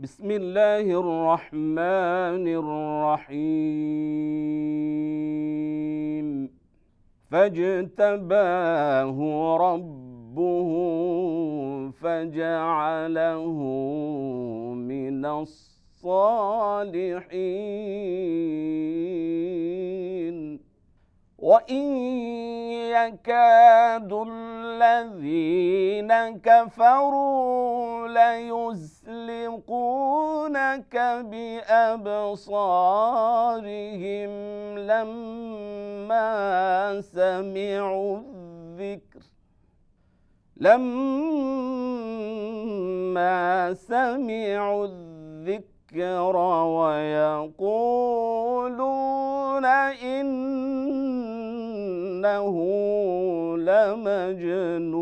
بسم الله الرحمن الرحيم فاجتباه ربه فجعله من الصالحين وإن يكاد الذين كفروا ليزلقونك بأبصارهم لما سمعوا الذكر لما سمعوا الذكر ويقولون إنه لمجنون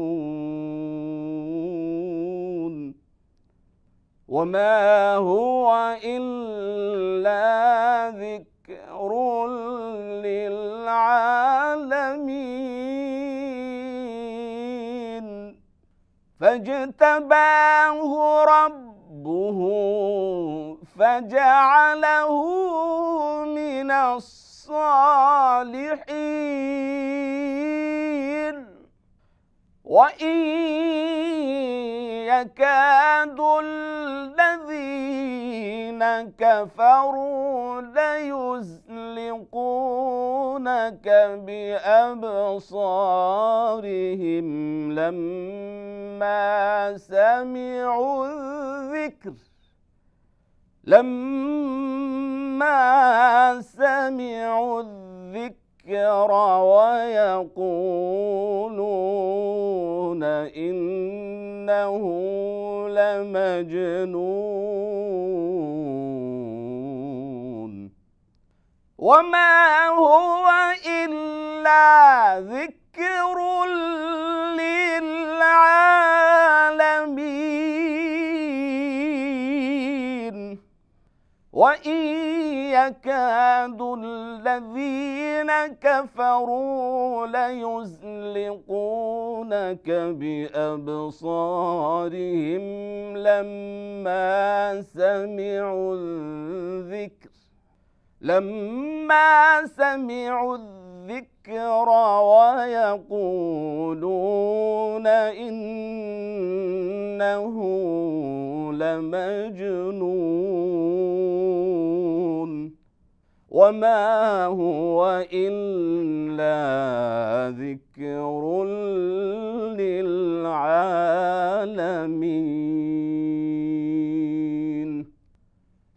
وما هو إلا ذكر للعالمين فاجتباه ربه فجعله من الصالحين وإن يكاد الذين كفروا ليزلقونك بأبصارهم لما سمعوا الذكر لما سمعوا الذكر ويقولون إنه لمجنون. وما هو إلا ذكر للعالمين. وإن يكاد الذين كفروا ليزلقونك بأبصارهم لما سمعوا الذكر لما سمعوا الذكر ويقولون إنه لمجنون. وما هو إلا ذكر للعالمين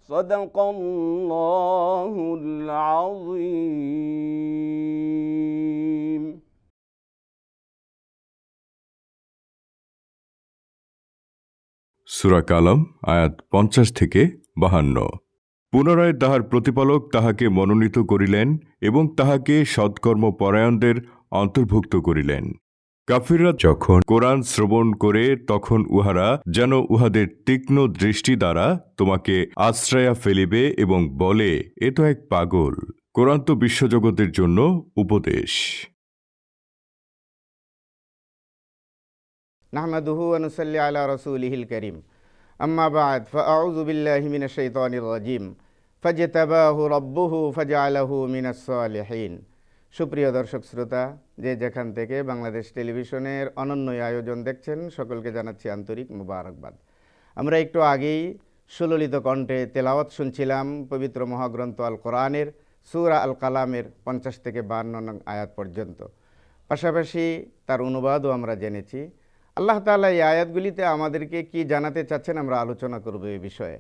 صدق الله العظيم সুরা কালাম আয়াত পঞ্চাশ থেকে বাহান্ন পুনরায় তাহার প্রতিপালক তাহাকে মনোনীত করিলেন এবং তাহাকে সৎকর্ম পরায়ণদের অন্তর্ভুক্ত করিলেন। কাফিররা যখন কোরআন শ্রবণ করে, তখন উহারা যেন উহাদের তীক্ষ্ণ দৃষ্টি দ্বারা তোমাকে আশ্রয়া ফেলিবে এবং বলে, এ তো এক পাগল। কোরআন তো বিশ্বজগতের জন্য উপদেশ। নাহমাদুহু আনুসাল্লি আলা রসুল ইহিল করিম। أما بعد فأعوذ بالله من الشيطان الرجيم فاجتباه ربه فجعله من الصالحين সুপ্রিয় দর্শক শ্রোতা যে যেখান থেকে বাংলাদেশ টেলিভিশনের অনন্য এই আয়োজন দেখছেন সকলকে জানাচ্ছি আন্তরিক মুবারকবাদ আমরা একটু আগেই সুললিত কণ্ঠে তেলাওয়াত শুনছিলাম পবিত্র মহাগ্রন্থ আল কোরআনের সুরা আল কালামের পঞ্চাশ থেকে বান্ন নং আয়াত পর্যন্ত পাশাপাশি তার অনুবাদও আমরা জেনেছি আল্লাহ তালা এই আয়াতগুলিতে আমাদেরকে কি জানাতে চাচ্ছেন আমরা আলোচনা করব এই বিষয়ে।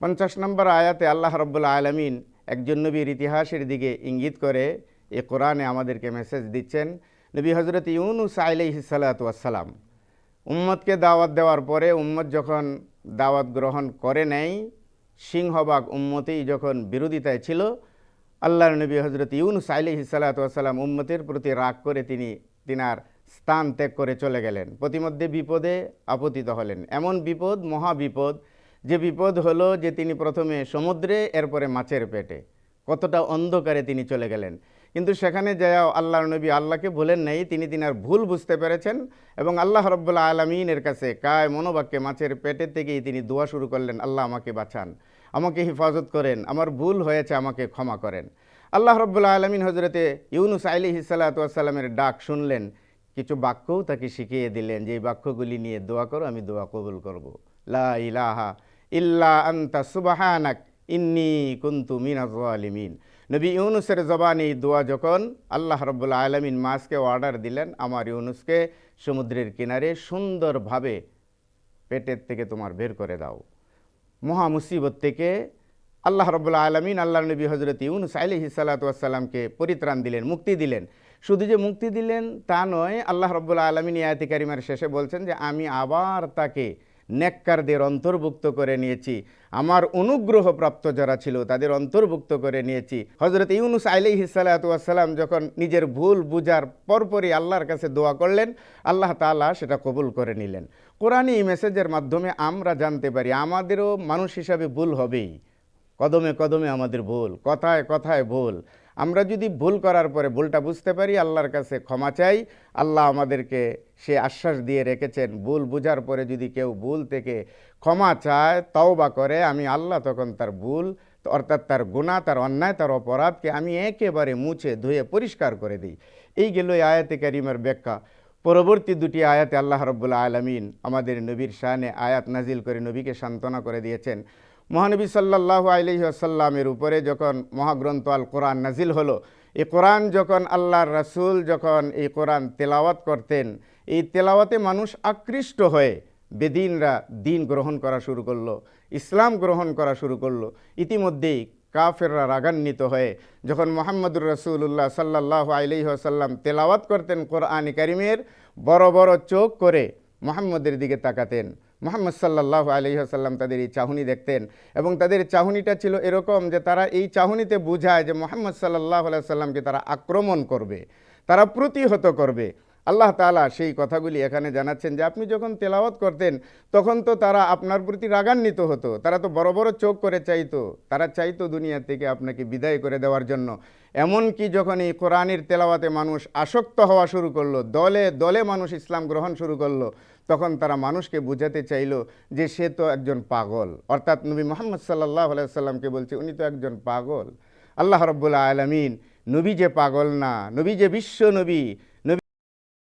পঞ্চাশ নম্বর আয়াতে আল্লাহ রব্বুল্লা আলমিন একজন নবীর ইতিহাসের দিকে ইঙ্গিত করে এ কোরআনে আমাদেরকে মেসেজ দিচ্ছেন, নবী হজরত ইউনুস আলাইহি সালাতাম উম্মতকে দাওয়াত দেওয়ার পরে উম্মত যখন দাওয়াত গ্রহণ করে নেয় সিংহবাগ উম্মতেই যখন বিরোধিতায় ছিল, আল্লাহর নবী হজরত ইউনুস আলিহি সালাতাম উম্মতের প্রতি রাগ করে তিনি, তিনার স্থান ত্যাগ করে চলে গেলেন। প্রতিমধ্যে বিপদে আপতিত হলেন। এমন বিপদ, মহা বিপদ, যে বিপদ হলো যে তিনি প্রথমে সমুদ্রে, এরপরে মাছের পেটে। কতটা অন্ধকারে তিনি চলে গেলেন। কিন্তু সেখানে যাও আল্লাহর নবী আল্লাহকে বলেন নাই, তিনি তিনার ভুল বুঝতে পেরেছেন এবং আল্লাহ রব্বুল্লা আলমিনের কাছে কায় মনোবাক্যে মাছের পেটের থেকেই তিনি দোয়া শুরু করলেন, আল্লাহ আমাকে বাঁচান, আমাকে হেফাজত করেন, আমার ভুল হয়েছে, আমাকে ক্ষমা করেন। আল্লাহ রব্বুল্লা আলমিন হজরতে ইউনুস আলি হিসালাতামের ডাক শুনলেন। কিছু বাক্যও তাকে শিখিয়ে দিলেন যে, এই বাক্যগুলি নিয়ে দোয়া করো, আমি দোয়া কবুল করব। লা ইলাহা ইল্লা আন্তা, সুবাহানাক, ইন্নি কুন্তু মিনাজলিমিন নবী ইউনুসের জবানে এই দোয়া যখন আল্লাহ রব্বুল্লা আলমিন মাসকে অর্ডার দিলেন, আমার ইউনুসকে সমুদ্রের কিনারে সুন্দরভাবে পেটের থেকে তোমার বের করে দাও। মহা মুসিবত থেকে আল্লাহ রব্বুল্লা আলমিন আল্লাহ নবী হজরত ইউনুস আলহি সাল্লাতামকে পরিত্রাণ দিলেন, মুক্তি দিলেন। শুধু যে মুক্তি দিলেন তা নয়, আল্লাহ রব্বুল্লা আলমিন ইয়াতি কারিমার শেষে বলছেন যে, আমি আবার তাকে নেককারদের অন্তর্ভুক্ত করে নিয়েছি। আমার অনুগ্রহপ্রাপ্ত যারা ছিল তাদের অন্তর্ভুক্ত করে নিয়েছি। হজরত ইউনুস আলহি সাল্লাতাম যখন নিজের ভুল বুঝার পরপরই আল্লাহর কাছে দোয়া করলেন, আল্লাহ তালা সেটা কবুল করে নিলেন। কোরআনই এই মেসেজের মাধ্যমে আমরা জানতে পারি, আমাদেরও মানুষ হিসাবে ভুল হবেই। কদমে কদমে আমাদের ভুল, কথায় কথায় ভুল। আমরা যদি ভুল করার পরে ভুলটা বুঝতে পারি, আল্লাহর কাছে ক্ষমা চাই, আল্লাহ আমাদেরকে সে আশ্বাস দিয়ে রেখেছেন, ভুল বুঝার পরে যদি কেউ ভুল থেকে ক্ষমা চায় তাও বা করে, আমি আল্লাহ তখন তার ভুল, অর্থাৎ তার গুণা তার অন্যায়, তার অপরাধকে আমি একেবারে মুছে, ধুয়ে পরিষ্কার করে দিই। এই গেল আয়াতে কারিমের ব্যাখ্যা। পরবর্তী দুটি আয়াতে আল্লাহ রব্বুল্লা আলমিন আমাদের নবীর শানে আয়াত নাজিল করে নবীকে সান্ত্বনা করে দিয়েছেন। মহানবী সাল্লাহ আলহি আসাল্লামের উপরে যখন মহাগ্রন্থ আল কোরআন নাজিল হলো, এই কোরআন যখন আল্লাহর রাসুল যখন এই কোরআন তেলাওয়াত করতেন, এই তেলাওয়াতে মানুষ আকৃষ্ট হয়ে বেদিনরা দিন গ্রহণ করা শুরু করল, ইসলাম গ্রহণ করা শুরু করল। ইতিমধ্যেই কাফেররা রাগান্বিত হয়ে যখন মোহাম্মদুর রসুল্লাহ সাল্লাহ আলহিহাসাল্লাম তেলাওয়াত করতেন কোরআন কারিমের, বড় বড় চোখ করে মোহাম্মদের দিকে তাকাতেন। মোহাম্মদ সাল্লাহ আলহিহাসাল্লাম তাদের এই চাহনি দেখতেন এবং তাদের চাহনিটা ছিল এরকম যে তারা এই চাহনিতে বুঝায় যে মোহাম্মদ সাল্লাহ আলাইসাল্লামকে তারা আক্রমণ করবে, তারা প্রতিহত করবে। আল্লাহ তালা সেই কথাগুলি এখানে জানাচ্ছেন যে আপনি যখন তেলাওয়াত করতেন, তখন তো তারা আপনার প্রতি রাগান্বিত হতো। তারা তো বড় বড় চোখ করে চাইতো। তারা চাইতো দুনিয়া থেকে আপনাকে বিদায় করে দেওয়ার জন্য। এমনকি যখন এই কোরআনের তেলাওয়াতে মানুষ আসক্ত হওয়া শুরু করল, দলে দলে মানুষ ইসলাম গ্রহণ শুরু করল, তখন তারা মানুষকে বুঝাতে চাইল যে সে তো একজন পাগল। অর্থাৎ নবী মোহাম্মদ সাল্লাহ সাল্লামকে বলছে, উনি তো একজন পাগল। আল্লাহ রব্বুল্লা আলমিন, নবী যে পাগল না, নবী যে বিশ্ব নবী